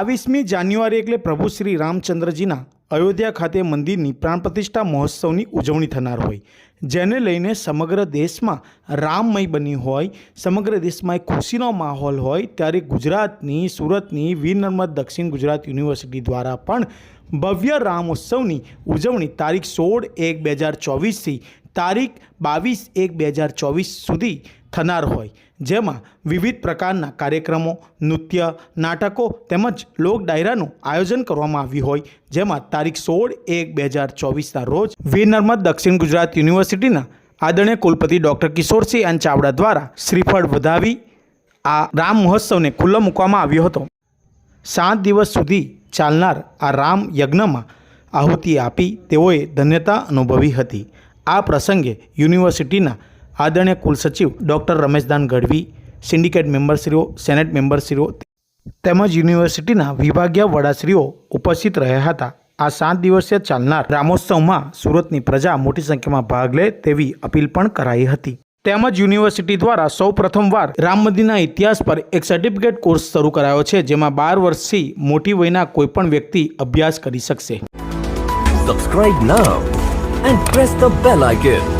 બાવીસમી જાન્યુઆરી એટલે પ્રભુ શ્રી રામચંદ્રજીના અયોધ્યા ખાતે મંદિરની પ્રાણ પ્રતિષ્ઠા મહોત્સવની ઉજવણી થનાર હોય. જેને લઈને સમગ્ર દેશમાં રામમય બની હોય, સમગ્ર દેશમાં એક ખુશીનો માહોલ હોય, ત્યારે ગુજરાતની, સુરતની, વીર દક્ષિણ ગુજરાત યુનિવર્સિટી દ્વારા પણ ભવ્ય રામોત્સવની ઉજવણી તારીખ સોળ એક બે હજાર ચોવીસથી તારીખ બાવીસ એક બે હજાર ચોવીસ સુધી થનાર હોય. જેમાં વિવિધ પ્રકારના કાર્યક્રમો, નૃત્ય, નાટકો તેમજ લોક ડાયરાનું આયોજન કરવામાં આવ્યું હોય. જેમાં તારીખ સોળ એક બે હજાર ચોવીસના રોજ વીર નર્મદ દક્ષિણ ગુજરાત યુનિવર્સિટીના આદરણીય કુલપતિ ડૉક્ટર કિશોરસિંહ એન ચાવડા દ્વારા શ્રીફળ વધાવી આ રામ મહોત્સવને ખુલ્લો મૂકવામાં આવ્યો હતો. સાત દિવસ સુધી ચાલનાર આ રામ યજ્ઞમાં આહુતિ આપી તેઓએ ધન્યતા અનુભવી હતી. આ પ્રસંગે યુનિવર્સિટીના આદરણીય કુલસચિવ ડૉક્ટર રમેશદાન ગઢવી, સિન્ડિકેટ મેમ્બરશ્રીઓ, સેનેટ મેમ્બરશ્રીઓ તેમજ યુનિવર્સિટીના વિભાગીય વડાશ્રીઓ ઉપસ્થિત રહ્યા હતા. આ સાત દિવસીય ચાલનાર રામોત્સવમાં સુરતની પ્રજા મોટી સંખ્યામાં ભાગ લે તેવી અપીલ પણ કરાઈ હતી. તેમજ યુનિવર્સિટી દ્વારા સૌ પ્રથમવાર રામ મંદિરના ઇતિહાસ પર એક સર્ટિફિકેટ કોર્સ શરૂ કરાયો છે, જેમાં બાર વર્ષથી મોટી વયના કોઈપણ વ્યક્તિ અભ્યાસ કરી શકશે. Subscribe now and press the bell icon.